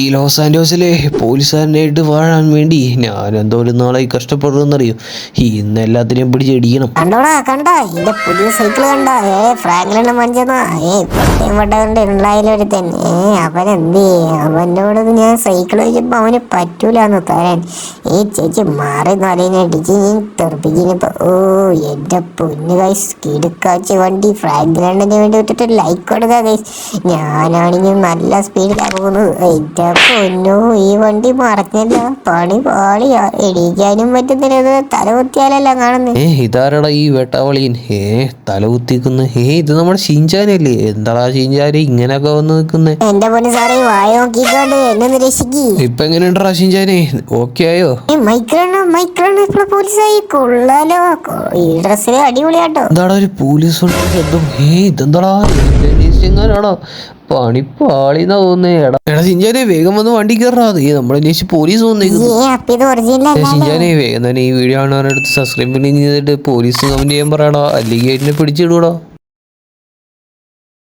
ഈ ലോസ് ആൻഡോസിലെ പോലീസുകാരനായിട്ട് വാഴാൻ വേണ്ടി ഞാൻ എന്തോരം നാളായി കഷ്ടപ്പെടുന്നറിയോ ഇന്ന് എല്ലാത്തിനെയും പിടിച്ചടിക്കണം. കണ്ടോടാ കണ്ടാ? എന്റെ പുതിയ സൈക്കിൾ കണ്ടാ? ഏ ഫ്രാങ്ക്ലിന് മഞ്ചെന്നാ? ഏ പെട്ടവണ്ട് ഉണ്ടായാലൊരുത്തൻ ഏ അവൻ എന്ത് അവനോട് ഞാൻ സൈക്കിൾ വെച്ചപ്പോ അവന് പറ്റൂലെന്ന് തരാൻ ഈ ചേച്ചി മാറി നലീനെ അടിച്ച് ഞാൻ തെറിപ്പിക്കുന്നപ്പോ ഓ എന്റെ പൊന്നു കൈസ് കിടുക്കാച്ച വണ്ടി ഫ്രാങ്ക്ലിന് വേണ്ടി വിട്ടിട്ട് ലൈക്ക് കൊടുക്കുക കൈസ് ഞാനാണെങ്കിൽ നല്ല സ്പീഡിലാണ് പോകുന്നത്. പൊന്നു ഈ വണ്ടി മറഞ്ഞല്ല പണി പാളിയാ. എണീക്കാനും പറ്റുന്നില്ല തലകുത്തിയാലല്ല കാണുന്നത് ഏ ഇതാരടാ ഈ വെട്ടാവളിയൻ? ഏ തല കുത്തിക്കുന്ന ഏ ഇത് നമ്മുടെ ഷിഞ്ചാനല്ലേ എന്താടാ ഷിഞ്ചാന് ഇങ്ങനെയൊക്കെ വന്ന് നിൽക്കുന്നേ. എന്റെ പൊന്നു സാറേ വായ നോക്കിക്കൊണ്ട് എന്നെ നിരീക്ഷിക്കി രക്ഷിക്ക്. ഇപ്പൊ എങ്ങനെയുണ്ടാ ഷിഞ്ചാനെ ഓക്കെ ആയോ? മൈക്രോണ് മൈക്രോണ് ഇപ്പോൾ പോലീസായി. കൊള്ളാലോ. ഈ ഡ്രസ്സിൽ അടിപൊളിയാട്ടോ. എന്താടാ ഒരു പോലീസ് ഉണ്ടോ ശബ്ദം ഏ ഇതെന്താടാ? എങ്ങാനാടാ പണിപ്പാളിന്നാ പാളി എടാ എടാ ഷിഞ്ചാനെ വേഗം വന്ന് വണ്ടി കയറാ നീ അന്വേഷിച്ച് പോലീസ് ഷിഞ്ചാനെ വേഗം തന്നെ ഈ വീഡിയോ കാണാനെടുത്ത് സബ്സ്ക്രൈബ് ചെയ്തിട്ട് പോലീസ് കമന്റ് ചെയ്യാൻ പറയണോ? അല്ലെങ്കിൽ എന്നെ പിടിച്ചിടൂടാ